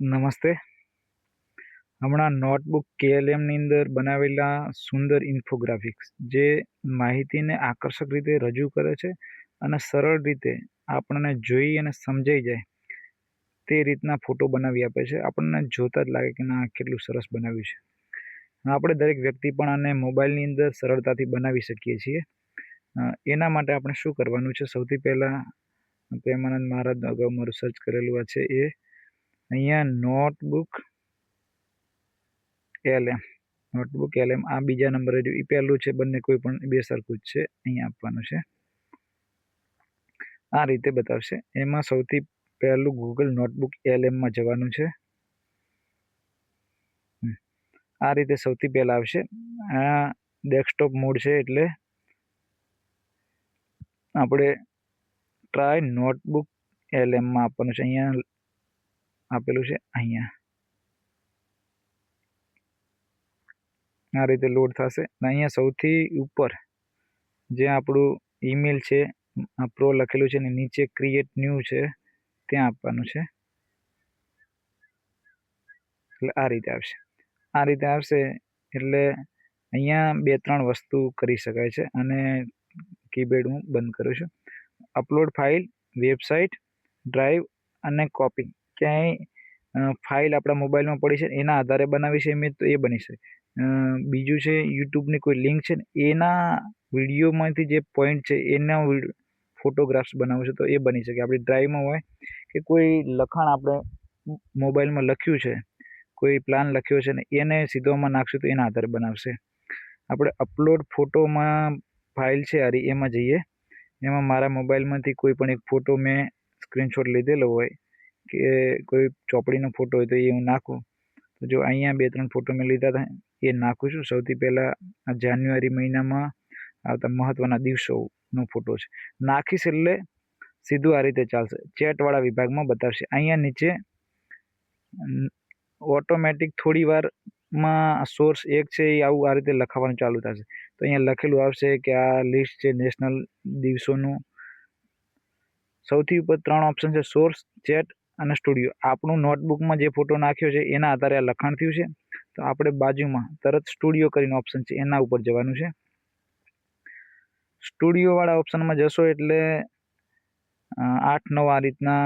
નમસ્તે. હમણાં નોટબુક કેએલએમની અંદર બનાવેલા સુંદર ઇન્ફોગ્રાફિક્સ, જે માહિતીને આકર્ષક રીતે રજૂ કરે છે અને સરળ રીતે આપણને જોઈ અને સમજાઈ જાય તે રીતના ફોટો બનાવી આપે છે. આપણને જોતા જ લાગે કે ના કેટલું સરસ બનાવ્યું છે. આપણે દરેક વ્યક્તિ પણ આને મોબાઈલની અંદર સરળતાથી બનાવી શકીએ છીએ. એના માટે આપણે શું કરવાનું છે? સૌથી પહેલાં પ્રેમાનંદ મહારાજ અગાઉ મારું સર્ચ કરેલું છે એ અહીંયા નોટબુક એલએમ નોટબુક એલએમ આ બીજા નંબરે જો એ પહેલું છે, બંને કોઈ પણ બે સરખું જ છે, અહીંયા આપવાનું છે. આ રીતે બતાવશે. એમાં સૌથી પહેલું ગૂગલ નોટબુક એલએમમાં જવાનું છે. આ રીતે સૌથી પહેલાં આવશે. આ ડેસ્કટોપ મોડ છે એટલે આપણે ટ્રાય નોટબુક એલએમમાં આપવાનું છે. અહીંયા આપેલું છે અહીંયા. આ રીતે લોડ થશે. અહીંયા સૌથી ઉપર જે આપણું ઈમેલ છે પ્રો લખેલું છે ને નીચે ક્રિએટ ન્યૂ છે, ત્યાં આપવાનું છે. એટલે આ રીતે આવશે. આ રીતે આવશે એટલે અહીંયા બે ત્રણ વસ્તુ કરી શકાય છે અને કીબેડ હું બંધ કરું છું. અપલોડ ફાઇલ વેબસાઇટ ડ્રાઈવ અને કોપી ક્યાંય ફાઇલ આપણા મોબાઈલમાં પડી છે એના આધારે બનાવી છે ઇમેજ તો એ બની શકે બીજું છે યુટ્યુબની કોઈ લિંક છે ને, એના વિડીયોમાંથી જે પોઈન્ટ છે, એના ફોટોગ્રાફ્સ બનાવવું છે, તો એ બની શકે. આપણી ડ્રાઈવમાં હોય કે કોઈ લખાણ આપણે મોબાઈલમાં લખ્યું છે, કોઈ પ્લાન લખ્યો છે ને, એને સીધોમાં નાખશું તો એના આધારે બનાવશે. આપણે અપલોડ ફોટોમાં ફાઇલ છે આરી, એમાં જઈએ. એમાં મારા મોબાઈલમાંથી કોઈ પણ એક ફોટો મેં સ્ક્રીનશોટ લીધેલો હોય કે કોઈ ચોપડીનો ફોટો હોય તો એ હું નાખું. તો જો અહીંયા બે ત્રણ ફોટો મેં લીધા હતા એ નાખું છું. સૌથી પહેલાં આ જાન્યુઆરી મહિનામાં આવતા મહત્ત્વના દિવસોનો ફોટો છે. નાખીશ એટલે સીધું આ રીતે ચાલશે. ચેટવાળા વિભાગમાં બતાવશે. અહીંયા નીચે ઓટોમેટિક થોડી વારમાં સોર્સ એક છે એ આવું આ રીતે લખાવાનું ચાલુ થશે. તો અહીંયા લખેલું આવશે કે આ લિસ્ટ છે નેશનલ દિવસોનું. સૌથી ઉપર ત્રણ ઓપ્શન છે સોર્સ, ચેટ અને સ્ટુડિયો. આપણું નોટબુકમાં જે ફોટો નાખ્યો છે, એના આધારે આ લખાણ થયું છે. તો આપણે બાજુમાં તરત સ્ટુડિયો કરીને ઓપ્શન છે, એના ઉપર જવાનું છે. સ્ટુડિયોવાળા ઓપ્શનમાં જશો એટલે આઠ નવ આ રીતના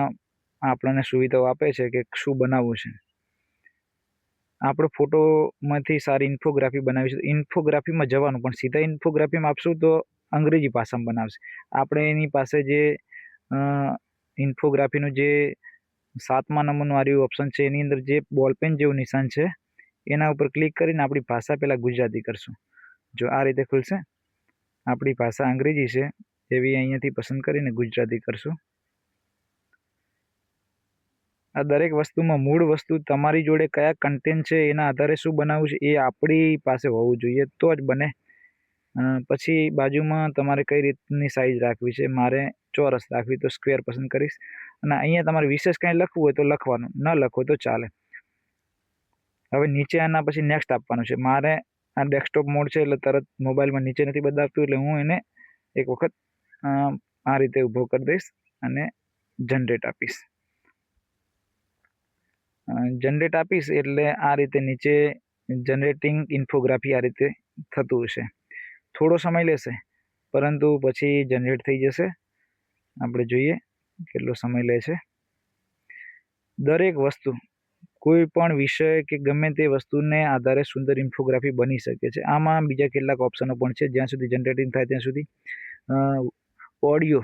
આપણને સુવિધાઓ આપે છે કે શું બનાવવું છે. આપણે ફોટોમાંથી સારી ઇન્ફોગ્રાફી બનાવીશું તો ઇન્ફોગ્રાફીમાં જવાનું, પણ સીધા ઇન્ફોગ્રાફીમાં આપશું તો અંગ્રેજી ભાષામાં બનાવશે. આપણે એની પાસે જે ઇન્ફોગ્રાફીનું જે સાતમા નંબરનું આર્યું ઓપ્શન છે. એની અંદર જે બોલપેન જેવું નિશાન છે, એના ઉપર ક્લિક કરીને આપણી ભાષા પહેલાં ગુજરાતી કરશું. જો આ રીતે ખુલશે, આપણી ભાષા અંગ્રેજી છે, એવી અહીંયાથી પસંદ કરીને ગુજરાતી કરશું. આ દરેક વસ્તુમાં મૂળ વસ્તુ તમારી જોડે કયા કન્ટેન્ટ છે, એના આધારે શું બનાવવું છે, એ આપણી પાસે હોવું જોઈએ. તો જ બને. પછી બાજુમાં તમારે કઈ રીતની સાઇઝ રાખવી છે, મારે ચોરસ રાખવી તો સ્ક્વેર પસંદ કરીશ. અને અહીંયા તમારે વિશેષ કંઈ લખવું હોય તો લખવાનું, ન લખો તો ચાલે. હવે નીચે આના પછી નેક્સ્ટ આપવાનું છે. મારે આ ડેસ્કટોપ મોડ છે એટલે તરત મોબાઈલમાં નીચે નથી બતાવતું એટલે હું એને એક વખત આ રીતે ઊભો કરી દઈશ અને જનરેટ આપીશ. જનરેટ આપીશ એટલે આ રીતે નીચે જનરેટિંગ ઇન્ફોગ્રાફી આ રીતે થતું હશે. થોડો સમય લેશે, પરંતુ પછી જનરેટ થઈ જશે. આપણે જોઈએ કેટલો સમય લે છે. દરેક વસ્તુ, કોઈ પણ વિષય કે ગમે તે વસ્તુને આધારે સુંદર ઇન્ફોગ્રાફી બની શકે છે. આમાં બીજા કેટલાક ઓપ્શનો પણ છે. જ્યાં સુધી જનરેટિંગ થાય ત્યાં સુધી ઓડિયો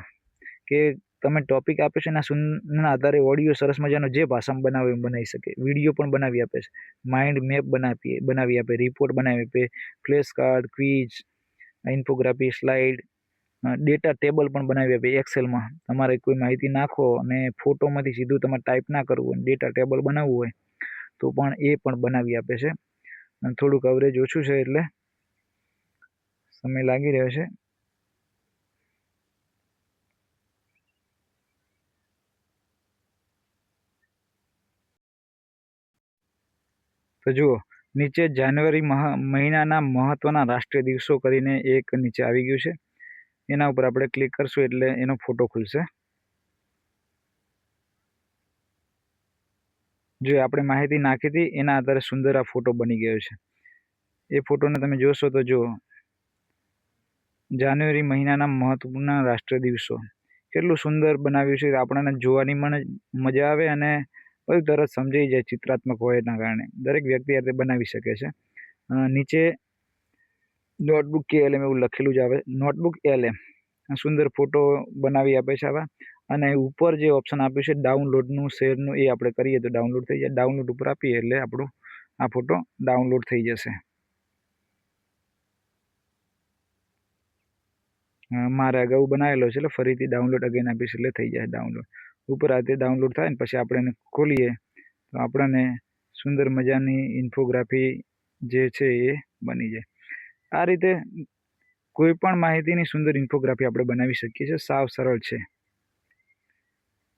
કે તમે ટોપિક આપે છે એના સુનના આધારે ઓડિયો સરસ મજાનો જે ભાષામાં બનાવે એમ બનાવી શકે. વીડિયો પણ બનાવી આપે છે. માઇન્ડ મેપ બનાવીએ, બનાવી આપે રિપોર્ટ બનાવી આપે flash card quiz infographic slide data table પણ બનાવી આપે એક્સેલમાં તમારે કોઈ માહિતી નાખો અને ફોટોમાંથી સીધું તમારે ટાઈપ ના કરવું હોય ડેટા ટેબલ બનાવવું હોય, તો પણ એ પણ બનાવી આપે છે. અને થોડું કવરેજ ઓછું છે એટલે સમય લાગી રહ્યો છે. તો જુઓ, નીચે જાન્યુઆરી મહ- મહિનાના મહત્વના રાષ્ટ્રીય દિવસો કરીને એક નીચે આવી ગયું છે. એના ઉપર આપણે ક્લિક કરશું એટલે એનો ફોટો ખુલશે. જો આપણે માહિતી નાખી હતી, એના આધારે સુંદર આ ફોટો બની ગયો છે. એ ફોટોને તમે જોશો તો જો જાન્યુઆરી મહિનાના મહત્વપૂર્ણ રાષ્ટ્રીય દિવસો. કેટલું સુંદર બનાવ્યું છે, આપણને જોવાની મને મજા આવે અને બધું તરત સમજાઈ જાય, ચિત્રાત્મક હોય એના કારણે. દરેક વ્યક્તિ આ બનાવી શકે છે. નીચે નોટબુક કે એલ એમ એવું લખેલું જ આવે. નોટબુક એલ એમ સુંદર ફોટો બનાવી આપે છે આવા. અને ઉપર જે ઓપ્શન આપ્યું છે ડાઉનલોડનું શેરનું એ આપણે કરીએ તો ડાઉનલોડ થઈ જાય. ડાઉનલોડ ઉપર આપીએ એટલે આપણો આ ફોટો ડાઉનલોડ થઈ જશે. મારે અગાઉ બનાવેલો છે એટલે ફરીથી ડાઉનલોડ અગેન આપીશ એટલે થઈ જાય ડાઉનલોડ ઉપર આ ડાઉનલોડ થાય ને પછી આપણે એને ખોલીએ તો આપણને સુંદર મજાની ઇન્ફોગ્રાફી જે છે એ બની જાય. આ રીતે કોઈ પણ માહિતીની સુંદર ઇન્ફોગ્રાફી આપણે બનાવી શકીએ છીએ. સાવ સરળ છે.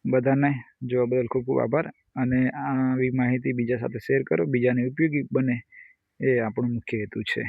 બધાને જોવા બદલ ખૂબ ખૂબ આભાર. અને આવી માહિતી બીજા સાથે શેર કરો. બીજાને ઉપયોગી બને એ આપણો મુખ્ય હેતુ છે.